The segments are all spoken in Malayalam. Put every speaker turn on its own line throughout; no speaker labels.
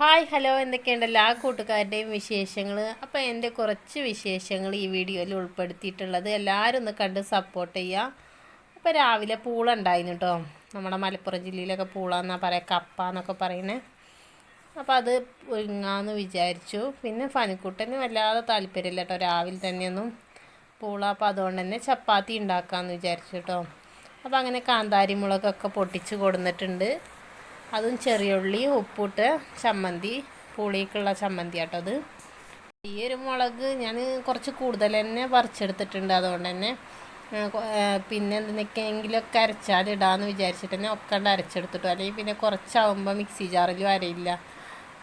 ഹായ് ഹലോ എന്തൊക്കെയുണ്ട് എല്ലാ കൂട്ടുകാരുടെയും വിശേഷങ്ങൾ അപ്പോൾ എന്റെ കുറച്ച് വിശേഷങ്ങൾ ഈ വീഡിയോയിൽ ഉൾപ്പെടുത്തിയിട്ടുള്ളത് എല്ലാവരും ഒന്ന് കണ്ട് സപ്പോർട്ട് ചെയ്യുക അപ്പോൾ രാവിലെ പൂള ഉണ്ടായിരുന്നു കേട്ടോ നമ്മുടെ മലപ്പുറം ജില്ലയിലൊക്കെ പൂള എന്നാണ് പറയുക കപ്പ എന്നൊക്കെ പറയുന്നത് അപ്പോൾ അത് ഒരുങ്ങാന്ന് വിചാരിച്ചു. പിന്നെ ഫനിക്കുട്ടന് വല്ലാതെ താല്പര്യമില്ല കേട്ടോ രാവിലെ തന്നെയൊന്നും പൂള. അപ്പോൾ അതുകൊണ്ട് തന്നെ ചപ്പാത്തി ഉണ്ടാക്കാമെന്ന് വിചാരിച്ചു കേട്ടോ അപ്പോൾ അങ്ങനെ കാന്താരി മുളകൊക്കെ പൊട്ടിച്ച് കൊടുന്നിട്ടുണ്ട്. അതും ചെറിയ ഉള്ളി ഉപ്പിട്ട് ചമ്മന്തി പുളിക്കുള്ള ചമ്മന്തി കേട്ടോ അത്. ഈ ഒരു മുളക് ഞാൻ കുറച്ച് കൂടുതൽ തന്നെ പറിച്ചെടുത്തിട്ടുണ്ട് അതുകൊണ്ട് തന്നെ പിന്നെ എന്തെങ്കിലുമൊക്കെ അരച്ചാൽ ഇടാമെന്ന് വിചാരിച്ചിട്ട് തന്നെ ഒക്കെ അരച്ചെടുത്തിട്ടു. അല്ലെങ്കിൽ പിന്നെ കുറച്ചാവുമ്പോൾ മിക്സി ജാറിലും അരയില്ല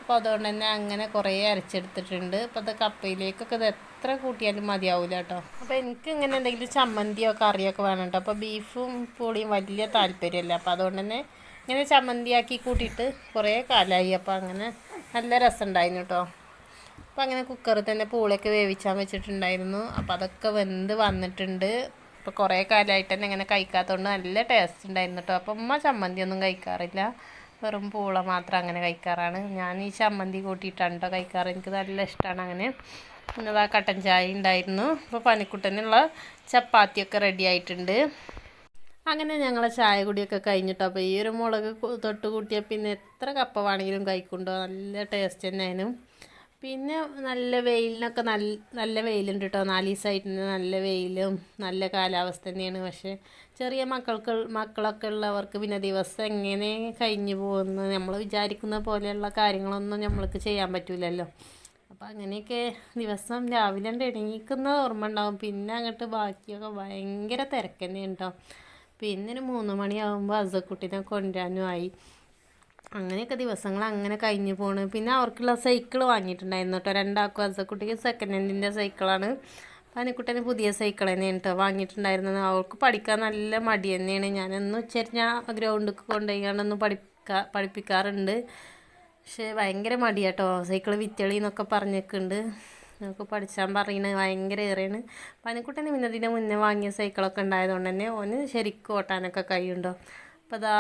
അപ്പോൾ അതുകൊണ്ട് തന്നെ അങ്ങനെ കുറേ അരച്ചെടുത്തിട്ടുണ്ട്. അപ്പോൾ അത് കപ്പയിലേക്കൊക്കെ ഇത് എത്ര കൂട്ടിയാലും മതിയാവില്ല കേട്ടോ. അപ്പോൾ എനിക്ക് ഇങ്ങനെ എന്തെങ്കിലും ചമ്മന്തിയോ കറിയൊക്കെ വേണം കേട്ടോ. അപ്പോൾ ബീഫും പുളിയും വലിയ താല്പര്യമല്ല. അപ്പോൾ അതുകൊണ്ട് തന്നെ ഇങ്ങനെ ചമ്മന്തിയാക്കി കൂട്ടിയിട്ട് കുറേ കാലമായി അപ്പോൾ അങ്ങനെ നല്ല രസമുണ്ടായിരുന്നു കേട്ടോ. അപ്പോൾ അങ്ങനെ കുക്കറിൽ തന്നെ പൂളൊക്കെ വേവിച്ചാൻ വെച്ചിട്ടുണ്ടായിരുന്നു. അപ്പോൾ അതൊക്കെ വെന്ത് വന്നിട്ടുണ്ട്. ഇപ്പോൾ കുറേ കാലമായിട്ട് തന്നെ ഇങ്ങനെ കഴിക്കാത്തതുകൊണ്ട് നല്ല ടേസ്റ്റ് ഉണ്ടായിരുന്നു കേട്ടോ. അപ്പോൾ ഉമ്മ ചമ്മന്തി ഒന്നും കഴിക്കാറില്ല. വെറും പൂള മാത്രം അങ്ങനെ കഴിക്കാറാണ്. ഞാൻ ഈ ചമ്മന്തി കൂട്ടിയിട്ടാണ് കേട്ടോ കഴിക്കാറ്. എനിക്ക് നല്ല ഇഷ്ടമാണ് അങ്ങനെ. പിന്നെ കട്ടൻ ചായ ഉണ്ടായിരുന്നു. അപ്പോൾ പനിക്കുട്ടനുള്ള ചപ്പാത്തിയൊക്കെ റെഡി ആയിട്ടുണ്ട്. അങ്ങനെ ഞങ്ങളെ ചായ കുടിയൊക്കെ കഴിഞ്ഞിട്ടോ അപ്പോൾ ഈ ഒരു മുളക് തൊട്ട് കൂട്ടിയാൽ പിന്നെ എത്ര കപ്പ വേണമെങ്കിലും കഴിക്കുന്നുണ്ടോ? നല്ല ടേസ്റ്റ് തന്നെ അതിനും പിന്നെ നല്ല വെയിലിനൊക്കെ നല്ല നല്ല വെയിലുണ്ട് കേട്ടോ നാല് ദിവസമായിട്ട് നല്ല വെയിലും നല്ല കാലാവസ്ഥ തന്നെയാണ്. പക്ഷേ ചെറിയ മക്കൾക്ക് മക്കളൊക്കെ ഉള്ളവർക്ക് പിന്നെ ദിവസം എങ്ങനെ കഴിഞ്ഞു പോകുന്നു? നമ്മൾ വിചാരിക്കുന്ന പോലെയുള്ള കാര്യങ്ങളൊന്നും നമ്മൾക്ക് ചെയ്യാൻ പറ്റില്ലല്ലോ അപ്പോൾ അങ്ങനെയൊക്കെ ദിവസം രാവിലെ ഉണ്ട് എണീക്കുന്ന ഓർമ്മ ഉണ്ടാവും. പിന്നെ അങ്ങോട്ട് ബാക്കിയൊക്കെ ഭയങ്കര തിരക്ക് ഉണ്ടാവും പിന്നെ ഒരു മൂന്ന് മണിയാകുമ്പോൾ അസക്കുട്ടിനെ കൊണ്ടുവരാനും ആയി. അങ്ങനെയൊക്കെ ദിവസങ്ങൾ അങ്ങനെ കഴിഞ്ഞു പോണ്. പിന്നെ അവർക്കുള്ള സൈക്കിൾ വാങ്ങിയിട്ടുണ്ടായിരുന്നു കേട്ടോ രണ്ടാൾക്കും അസക്കുട്ടിക്ക് സെക്കൻഡ് ഹാൻഡിന്റെ സൈക്കിളാണ്. പനിക്കുട്ടന് പുതിയ സൈക്കിൾ തന്നെയാണ് കേട്ടോ വാങ്ങിയിട്ടുണ്ടായിരുന്നത്. അവൾക്ക് പഠിക്കാൻ നല്ല മടി തന്നെയാണ്. ഞാനൊന്ന് വെച്ചാൽ ഞാൻ ഗ്രൗണ്ടിൽ കൊണ്ടുപോയിക്കാണ്ടൊന്ന് പഠിക്കാ പഠിപ്പിക്കാറുണ്ട്. പക്ഷേ ഭയങ്കര മടിയാട്ടോ സൈക്കിൾ വിറ്റളി എന്നൊക്കെ പറഞ്ഞേക്കുന്നുണ്ട് നമുക്ക് പഠിച്ചാൻ പറയുന്നത് ഭയങ്കര ഏറെയാണ്. പനിക്കുട്ടനെ പിന്നെ ഇതിന്റെ മുന്നേ വാങ്ങിയ സൈക്കിളൊക്കെ ഉണ്ടായതുകൊണ്ട് തന്നെ ഓന് ശരിക്കും ഓട്ടാനൊക്കെ കഴിയുണ്ടോ? അപ്പോൾ അതാ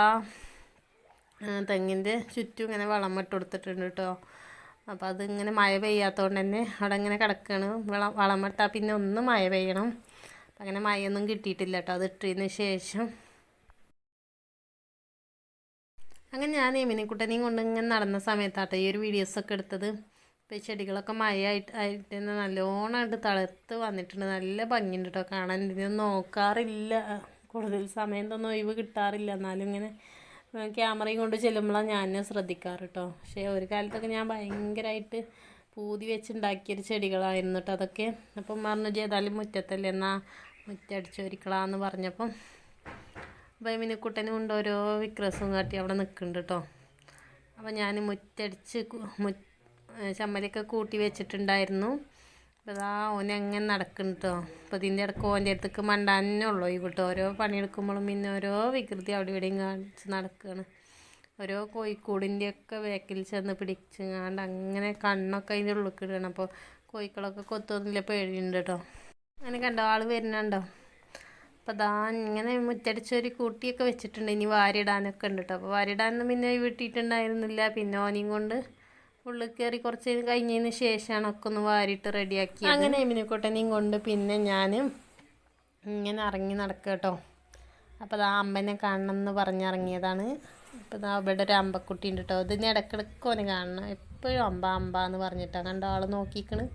തെങ്ങിന്റെ ചുറ്റും ഇങ്ങനെ വളം ഇട്ട് കൊടുത്തിട്ടുണ്ട് കേട്ടോ. അപ്പോൾ അതിങ്ങനെ മഴ പെയ്യാത്തതുകൊണ്ട് തന്നെ അവിടെ ഇങ്ങനെ കിടക്കുകയാണ് വളം വളമിട്ടാൽ പിന്നെ ഒന്ന് മഴ പെയ്യണം. അപ്പം അങ്ങനെ മഴയൊന്നും കിട്ടിയിട്ടില്ല കേട്ടോ. അത് ഇട്ടതിന് ശേഷം. അങ്ങനെ ഞാൻ എമിനിക്കുട്ടനെയും കൊണ്ട് ഇങ്ങനെ നടന്ന സമയത്താട്ടോ ഈ ഒരു വീഡിയോസൊക്കെ എടുത്തത്. ഇപ്പോൾ ഈ ചെടികളൊക്കെ മഴയായിട്ട് ആയിട്ട് തന്നെ നല്ലോണമായിട്ട് തളർത്ത് വന്നിട്ടുണ്ട്. നല്ല ഭംഗിയുണ്ട് കേട്ടോ കാണാൻ. ഇതിനൊന്നും നോക്കാറില്ല. കൂടുതൽ സമയം തന്നെ ഒഴിവ് കിട്ടാറില്ല. എന്നാലും ഇങ്ങനെ ക്യാമറയും കൊണ്ട് ചെല്ലുമ്പോഴാണ് ഞാൻ ശ്രദ്ധിക്കാറ് കേട്ടോ പക്ഷേ ഒരു കാലത്തൊക്കെ ഞാൻ ഭയങ്കരമായിട്ട് പൂതി വെച്ചുണ്ടാക്കിയൊരു ചെടികളായിരുന്നു കേട്ടോ അതൊക്കെ. അപ്പം പറഞ്ഞു ചെയ്താലും മുറ്റത്തല്ലേ എന്നാ മുറ്റടിച്ചൊരിക്കളാന്ന് പറഞ്ഞപ്പം ബൈമിനിക്കുട്ടനും കൊണ്ട് ഓരോ വിക്രസും കാട്ടി അവിടെ നിൽക്കുന്നുണ്ട് കേട്ടോ അപ്പോൾ ഞാൻ മുറ്റടിച്ച് മുറ്റ ചമ്മലൊക്കെ കൂട്ടി വെച്ചിട്ടുണ്ടായിരുന്നു. അപ്പോൾ ഇതാ ഓൻ എങ്ങനെ നടക്കുന്നു കേട്ടോ അപ്പോൾ ഇതിന്റെ ഇടയ്ക്ക് ഓന്റെ അടുത്തേക്ക് മണ്ടാനേ ഉള്ളൂ. ഈ വിട്ടോ ഓരോ പണിയെടുക്കുമ്പോഴും പിന്നെ ഓരോ വികൃതി അവിടെ ഇവിടെയും കാണിച്ച് നടക്കുകയാണ് ഓരോ കോഴിക്കൂടിന്റെയൊക്കെ വേക്കിൽ ചെന്ന് പിടിച്ചങ്ങാണ്ട് അങ്ങനെ കണ്ണൊക്കെ അതിന്റെ ഉള്ളിൽ ഇടുകയാണ് അപ്പോൾ കോഴിക്കളൊക്കെ കൊത്തൊന്നുമില്ല പേടിയുണ്ട് കേട്ടോ അങ്ങനെ കണ്ടോ? ആൾ വരുന്നുണ്ടോ? അപ്പോൾ ദാ ഇങ്ങനെ മുറ്റടിച്ചൊരു കൂട്ടിയൊക്കെ വെച്ചിട്ടുണ്ട്. ഇനി വാരിടാനൊക്കെ ഉണ്ട് കേട്ടോ അപ്പോൾ വാരിടാനൊന്നും പിന്നെ വിട്ടിട്ടുണ്ടായിരുന്നില്ല പിന്നെ ഓനെയും കൊണ്ട് ഉള്ളിൽ കയറി കുറച്ച് കഴിഞ്ഞതിന് ശേഷമാണ് ഒക്കെ ഒന്ന് വാരിയിട്ട് റെഡിയാക്കി അങ്ങനെ എമിനിക്കോട്ടനെയും കൊണ്ട് പിന്നെ ഞാൻ ഇങ്ങനെ ഇറങ്ങി നടക്കുക കേട്ടോ. അപ്പോൾ അതാ അമ്മനെ കാണണം എന്ന് പറഞ്ഞിറങ്ങിയതാണ്. അപ്പോൾ ഇതാ ഇവിടെ ഒരു അമ്പക്കുട്ടി ഉണ്ട് കേട്ടോ. ഇതിന് ഇടക്കിടക്ക് ഓനെ കാണണം. എപ്പോഴും അമ്പ അമ്പ എന്ന് പറഞ്ഞിട്ടാണ് കണ്ട ആൾ നോക്കിക്കണ്.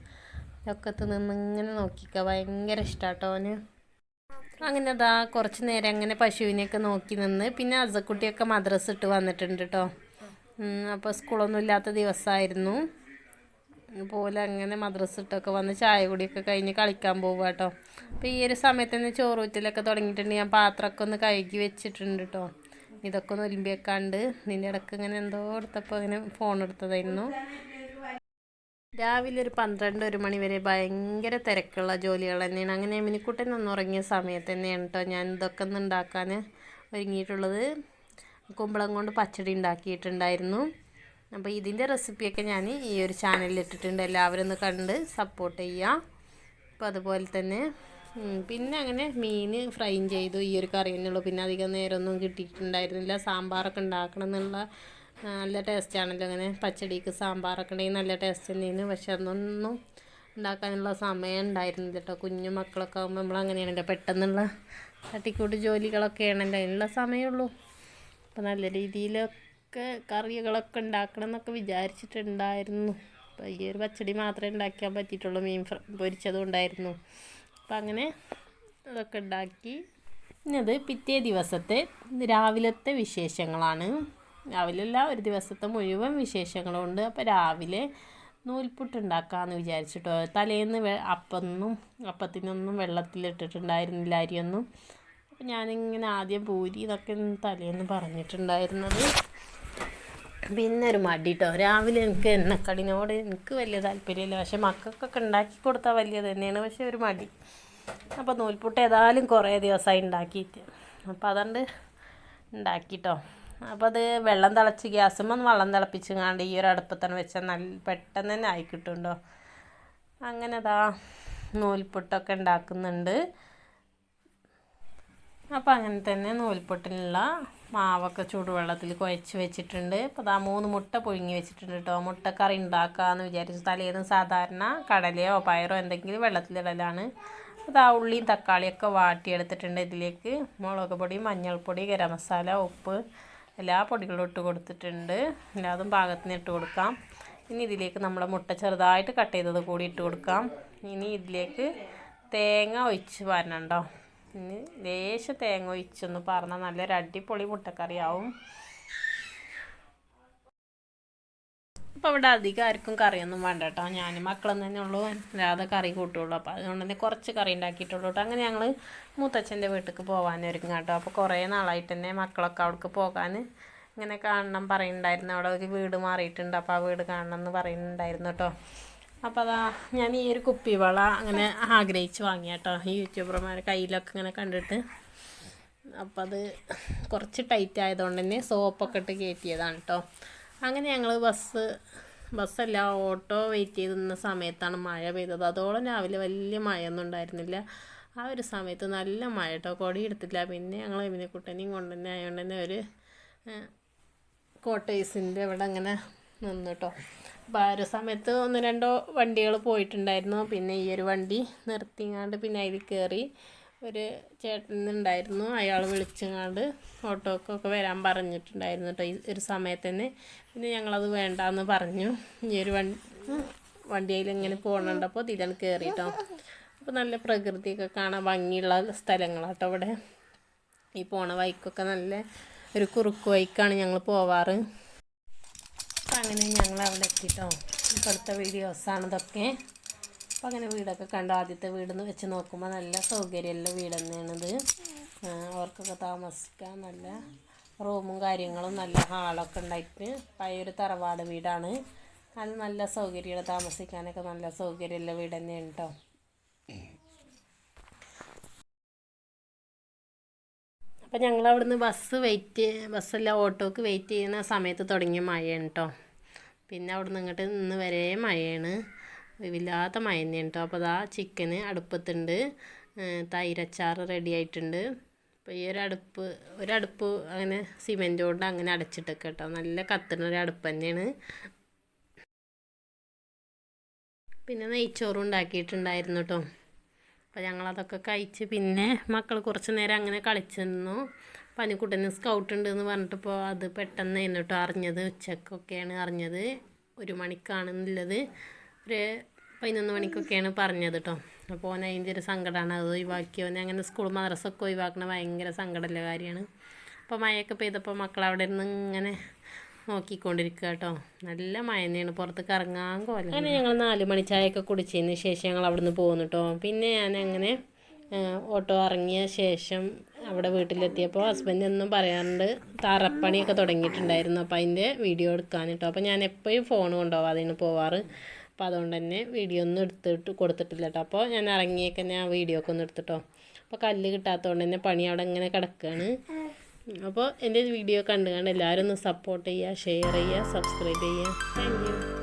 ഒക്കത്ത് നിന്ന് ഇങ്ങനെ നോക്കിക്ക. ഭയങ്കര ഇഷ്ടമാട്ടോ ഓന്. അങ്ങനെ അതാ കുറച്ച് നേരം അങ്ങനെ പശുവിനെയൊക്കെ നോക്കി നിന്ന്. പിന്നെ അസക്കുട്ടിയൊക്കെ മദ്രസ് ഇട്ട് വന്നിട്ടുണ്ട് കേട്ടോ. അപ്പോൾ സ്കൂളൊന്നും ഇല്ലാത്ത ദിവസമായിരുന്നു പോലെ അങ്ങനെ മദ്രസ ഇട്ടൊക്കെ വന്ന് ചായ കുടിയൊക്കെ കഴിഞ്ഞ് കളിക്കാൻ പോവുക കേട്ടോ അപ്പോൾ ഈ ഒരു സമയത്ത് തന്നെ ചോറൂറ്റിലൊക്കെ തുടങ്ങിയിട്ടുണ്ട്. ഞാൻ പാത്രമൊക്കെ ഒന്ന് കഴുകി വെച്ചിട്ടുണ്ട് കേട്ടോ ഇതൊക്കെ ഒന്ന് ഒലിമ്പി വെക്കാണ്ട് ഇതിന്റെ ഇടയ്ക്ക് ഇങ്ങനെ എന്തോ എടുത്തപ്പോൾ ഇങ്ങനെ ഫോൺ എടുത്തതായിരുന്നു. രാവിലെ ഒരു പന്ത്രണ്ട് ഒരു മണി വരെ ഭയങ്കര തിരക്കുള്ള ജോലികൾ തന്നെയാണ്. അങ്ങനെ മിനിക്കുട്ടൻ ഒന്ന് ഉറങ്ങിയ സമയത്ത് തന്നെയാണ് കേട്ടോ ഞാൻ ഇതൊക്കെ ഒന്ന് ഉണ്ടാക്കാൻ ഒരുങ്ങിയിട്ടുള്ളത്. കുമ്പളം കൊണ്ട് പച്ചടി ഉണ്ടാക്കിയിട്ടുണ്ടായിരുന്നു. അപ്പോൾ ഇതിന്റെ റെസിപ്പിയൊക്കെ ഞാൻ ഈ ഒരു ചാനലിൽ ഇട്ടിട്ടുണ്ട്. എല്ലാവരും ഒന്ന് കണ്ട് സപ്പോർട്ട് ചെയ്യുക. അപ്പോൾ അതുപോലെ തന്നെ പിന്നെ അങ്ങനെ മീൻ ഫ്രൈയും ചെയ്തു. ഈ ഒരു കറി തന്നെയുള്ളൂ പിന്നെ അധികം നേരമൊന്നും കിട്ടിയിട്ടുണ്ടായിരുന്നില്ല. സാമ്പാറൊക്കെ ഉണ്ടാക്കണം എന്നുള്ള നല്ല ടേസ്റ്റാണല്ലോ അങ്ങനെ പച്ചടിക്ക് സാമ്പാറൊക്കെ ഉണ്ടെങ്കിൽ നല്ല ടേസ്റ്റ് തന്നെയാണ്. പക്ഷെ അതൊന്നും ഉണ്ടാക്കാനുള്ള സമയം ഉണ്ടായിരുന്നില്ല കേട്ടോ. കുഞ്ഞു മക്കളൊക്കെ ആകുമ്പോൾ നമ്മൾ അങ്ങനെയാണല്ലോ പെട്ടെന്നുള്ള തട്ടിക്കൂട്ട് ജോലികളൊക്കെ ആണല്ലോ അതിനുള്ള സമയമുള്ളൂ അപ്പോൾ നല്ല രീതിയിലൊക്കെ കറികളൊക്കെ ഉണ്ടാക്കണം എന്നൊക്കെ വിചാരിച്ചിട്ടുണ്ടായിരുന്നു. അപ്പോൾ ഈ ഒരു പച്ചടി മാത്രമേ ഉണ്ടാക്കാൻ പറ്റിയിട്ടുള്ളൂ. മീൻ പൊരിച്ചതും ഉണ്ടായിരുന്നു. അപ്പം അങ്ങനെ അതൊക്കെ ഉണ്ടാക്കി. അത് പിറ്റേ ദിവസത്തെ രാവിലത്തെ വിശേഷങ്ങളാണ്. രാവിലെയല്ല ഒരു ദിവസത്തെ മുഴുവൻ വിശേഷങ്ങളുണ്ട് അപ്പോൾ രാവിലെ നൂൽപുട്ടുണ്ടാക്കാമെന്ന് വിചാരിച്ചിട്ടോ? തലേന്ന് വെ അപ്പൊന്നും അപ്പത്തിനൊന്നും വെള്ളത്തിലിട്ടിട്ടുണ്ടായിരുന്നില്ല അരിയൊന്നും. അപ്പോൾ ഞാനിങ്ങനെ ആദ്യം പൂരി ഇതൊക്കെ തലേന്ന് പറഞ്ഞിട്ടുണ്ടായിരുന്നത്. പിന്നെ ഒരു മടി കേട്ടോ രാവിലെ എനിക്ക് എണ്ണക്കടിനോട് എനിക്ക് വലിയ താല്പര്യമില്ല. പക്ഷെ മക്കൾക്കൊക്കെ ഉണ്ടാക്കി കൊടുത്താൽ വലിയ തന്നെയാണ്. പക്ഷെ ഒരു മടി. അപ്പോൾ നൂൽപുട്ട് ഏതായാലും കുറേ ദിവസമായി ഉണ്ടാക്കിയിട്ട്. അപ്പോൾ അതുകൊണ്ട് ഉണ്ടാക്കിട്ടോ. അപ്പോൾ അത് വെള്ളം തിളച്ച് ഗ്യാസുമ്പോൾ വെള്ളം തിളപ്പിച്ച് കാണ്ട് ഈ ഒരു അടുപ്പത്തന്നെ വെച്ചാൽ നല്ല പെട്ടെന്ന് തന്നെ ആയി കിട്ടുണ്ടോ അങ്ങനെ അതാ നൂൽപുട്ടൊക്കെ ഉണ്ടാക്കുന്നുണ്ട്. അപ്പോൾ അങ്ങനെ തന്നെ നൂൽപ്പൊട്ടിനുള്ള മാവൊക്കെ ചൂടുവെള്ളത്തിൽ കുഴച്ച് വെച്ചിട്ടുണ്ട്. അപ്പോൾ ആ മൂന്ന് മുട്ട പുഴുങ്ങി വെച്ചിട്ടുണ്ട് കേട്ടോ മുട്ടക്കറി ഉണ്ടാക്കാമെന്ന് വിചാരിച്ചു തലേന്ന് സാധാരണ കടലയോ പയറോ എന്തെങ്കിലും വെള്ളത്തിലിടലാണ്. അപ്പോൾ ആ ഉള്ളിയും തക്കാളിയൊക്കെ വാട്ടിയെടുത്തിട്ടുണ്ട് ഇതിലേക്ക്. മുളക് പൊടി മഞ്ഞൾപ്പൊടി ഗരം മസാല ഉപ്പ് എല്ലാ പൊടികളും ഇട്ട് കൊടുത്തിട്ടുണ്ട്. എല്ലാതും പാകത്തിന് ഇട്ട് കൊടുക്കാം. ഇനി ഇതിലേക്ക് നമ്മുടെ മുട്ട ചെറുതായിട്ട് കട്ട് ചെയ്തത് കൂടി ഇട്ട് കൊടുക്കാം. ഇനി ഇതിലേക്ക് തേങ്ങ ഒഴിച്ച് വരണുണ്ടോ ഇനി തേങ്ങ ഒഴിച്ചൊന്ന് പറഞ്ഞാൽ നല്ലൊരു അടിപൊളി മുട്ടക്കറിയാവും. ഇപ്പം ഇവിടെ അധികം ആർക്കും കറിയൊന്നും വേണ്ട കേട്ടോ ഞാൻ മക്കളെന്ന് തന്നെ ഉള്ളൂ. അല്ലാതെ കറി കൂട്ടുള്ളൂ. അപ്പോൾ അതുകൊണ്ട് തന്നെ കുറച്ച് കറി ഉണ്ടാക്കിയിട്ടുള്ളൂ കേട്ടോ. അങ്ങനെ ഞങ്ങൾ മൂത്തച്ഛന്റെ വീട്ടിലേക്ക് പോകാൻ കേട്ടോ. അപ്പോൾ കുറേ നാളായിട്ട് തന്നെ മക്കളൊക്കെ അവിടേക്ക് പോകാൻ ഇങ്ങനെ കാണണം പറയുന്നുണ്ടായിരുന്നു. അവിടെ ഒരു വീട് മാറിയിട്ടുണ്ട്. അപ്പോൾ ആ വീട് കാണണം എന്ന് പറയുന്നുണ്ടായിരുന്നു കേട്ടോ. അപ്പോൾ അതാ ഞാൻ ഈ ഒരു കുപ്പിവള അങ്ങനെ ആഗ്രഹിച്ച് വാങ്ങിയ കേട്ടോ ഈ യൂട്യൂബർമാരെ കയ്യിലൊക്കെ ഇങ്ങനെ കണ്ടിട്ട്. അപ്പോൾ അത് കുറച്ച് ടൈറ്റ് ആയതുകൊണ്ട് തന്നെ സോപ്പൊക്കെ ഇട്ട് കയറ്റിയതാണ് കേട്ടോ അങ്ങനെ ഞങ്ങൾ ബസ് ബസ്സല്ല ഓട്ടോ വെയിറ്റ് ചെയ്ത് നിന്ന സമയത്താണ് മഴ പെയ്തത്. അതോളം രാവിലെ വലിയ മഴയൊന്നും ഉണ്ടായിരുന്നില്ല. ആ ഒരു സമയത്ത് നല്ല മഴ കേട്ടോ കൊടി എടുത്തില്ല. പിന്നെ ഞങ്ങൾ ഇവനെ കുട്ടനെയും കൊണ്ടുതന്നെ ആയതുകൊണ്ട് തന്നെ ഒരു കോട്ടേഴ്സിന്റെ ഇവിടെ അങ്ങനെ നിന്നു കേട്ടോ അപ്പോൾ ആ ഒരു സമയത്ത് ഒന്ന് രണ്ടോ വണ്ടികൾ പോയിട്ടുണ്ടായിരുന്നു. പിന്നെ ഈ ഒരു വണ്ടി നിർത്തിങ്ങാണ്ട് പിന്നെ അതിൽ കയറി ഒരു ചേട്ടൻ ഉണ്ടായിരുന്നു. അയാൾ വിളിച്ചങ്ങാണ്ട് ഓട്ടോക്കൊക്കെ വരാൻ പറഞ്ഞിട്ടുണ്ടായിരുന്നു കേട്ടോ ഈ ഒരു സമയത്ത് തന്നെ പിന്നെ ഞങ്ങളത് വേണ്ടാന്ന് പറഞ്ഞു. ഈ ഒരു വണ്ടി വണ്ടിയിൽ ഇങ്ങനെ പോകണുണ്ടപ്പോൾ ഇതിലാണ് കയറി കേട്ടോ അപ്പോൾ നല്ല പ്രകൃതിയൊക്കെ കാണാൻ ഭംഗിയുള്ള സ്ഥലങ്ങളാട്ടോ ഇവിടെ ഈ പോണ വൈക്കൊക്കെ നല്ല ഒരു കുറുക്ക് വൈക്കാണ് ഞങ്ങൾ പോവാറ്. അങ്ങനെ ഞങ്ങൾ അവിടെ എത്തിട്ടോ ഇപ്പോഴത്തെ വീഡിയോസാണ് ഇതൊക്കെ. അപ്പം അങ്ങനെ വീടൊക്കെ കണ്ടു? ആദ്യത്തെ വീടെന്ന് വെച്ച് നോക്കുമ്പോൾ നല്ല സൗകര്യമുള്ള വീട് തന്നെയാണിത് അവർക്കൊക്കെ താമസിക്കാൻ നല്ല റൂമും കാര്യങ്ങളും നല്ല ഹാളൊക്കെ ഉണ്ടായിട്ട് പഴയൊരു തറവാട് വീടാണ്. അത് നല്ല സൗകര്യമുള്ള താമസിക്കാനൊക്കെ നല്ല സൗകര്യമുള്ള വീട് തന്നെയാണ് കേട്ടോ അപ്പം ഞങ്ങൾ അവിടുന്ന് ബസ് വെയിറ്റ് ബസ്സല്ല ഓട്ടോക്ക് വെയിറ്റ് ചെയ്യുന്ന സമയത്ത് തുടങ്ങിയ മഴയാണ് കേട്ടോ പിന്നെ അവിടെ നിന്ന് ഇങ്ങോട്ട് നിന്ന് വരെ മഴയാണ്. ഒഴിവില്ലാത്ത മഴ തന്നെയാണ് കേട്ടോ അപ്പോൾ അതാ ചിക്കന് അടുപ്പത്തുണ്ട് തൈരച്ചാർ റെഡി ആയിട്ടുണ്ട്. അപ്പോൾ ഈ ഒരു അടുപ്പ് ഒരടുപ്പ് അങ്ങനെ സിമെന്റ് കൊണ്ട് അങ്ങനെ അടച്ചിട്ടൊക്കെ കേട്ടോ നല്ല കത്തുന്ന ഒരു അടുപ്പ് തന്നെയാണ്. പിന്നെ നെയ്ച്ചോറും ഉണ്ടാക്കിയിട്ടുണ്ടായിരുന്നു കേട്ടോ അപ്പോൾ ഞങ്ങളതൊക്കെ കഴിച്ച് പിന്നെ മക്കൾ കുറച്ച് നേരം അങ്ങനെ കളിച്ചിരുന്നു. പനിക്കുട്ടന് സ്കൗട്ട് ഉണ്ട് എന്ന് പറഞ്ഞിട്ടിപ്പോൾ അത് പെട്ടെന്ന് എന്നിട്ട് അറിഞ്ഞത്. ഉച്ചക്കൊക്കെയാണ് അറിഞ്ഞത്. ഒരു മണിക്കാണെന്നുള്ളത് ഒരു പതിനൊന്ന് മണിക്കൊക്കെയാണ് പറഞ്ഞത് കേട്ടോ. അപ്പോൾ ഓൻ അതിന്റെ ഒരു സങ്കടമാണ് അത് ഒഴിവാക്കി. ഓനെ അങ്ങനെ സ്കൂൾ മദ്രസൊക്കെ ഒഴിവാക്കണ ഭയങ്കര സങ്കടമുള്ള കാര്യമാണ്. അപ്പോൾ മഴയൊക്കെ പെയ്തപ്പോൾ മക്കൾ അവിടെ നിന്ന് ഇങ്ങനെ നോക്കിക്കൊണ്ടിരിക്കുക കേട്ടോ നല്ല മഴ തന്നെയാണ് പുറത്തേക്ക് ഇറങ്ങാൻ പോലെ അങ്ങനെ ഞങ്ങൾ നാല് മണി ചായയൊക്കെ കുടിച്ചതിന് ശേഷം ഞങ്ങൾ അവിടുന്ന് പോകുന്നു കേട്ടോ പിന്നെ ഞാൻ അങ്ങനെ ഓട്ടോ ഇറങ്ങിയ ശേഷം അവിടെ വീട്ടിലെത്തിയപ്പോൾ ഹസ്ബൻഡ് എന്നും പറയാറുണ്ട് തറപ്പണിയൊക്കെ തുടങ്ങിയിട്ടുണ്ടായിരുന്നു. അപ്പോൾ അതിന്റെ വീഡിയോ എടുക്കാൻ കേട്ടോ അപ്പോൾ ഞാൻ എപ്പോഴും ഫോൺ കൊണ്ടുപോകാതെയാണ് പോവാറ്. അപ്പോൾ അതുകൊണ്ട് തന്നെ വീഡിയോ ഒന്നും എടുത്തിട്ട് കൊടുത്തിട്ടില്ല കേട്ടോ അപ്പോൾ ഞാൻ ഇറങ്ങിയൊക്കെ ഞാൻ വീഡിയോ ഒക്കെ ഒന്ന് എടുത്തിട്ടോ അപ്പോൾ കല്ല് കിട്ടാത്തതുകൊണ്ട് തന്നെ പണി അവിടെ ഇങ്ങനെ കിടക്കുകയാണ് അപ്പോൾ എന്റെ വീഡിയോ കണ്ടു കണ്ട് എല്ലാവരും ഒന്ന് സപ്പോർട്ട് ചെയ്യുക ഷെയർ ചെയ്യുക സബ്സ്ക്രൈബ് ചെയ്യുക. താങ്ക്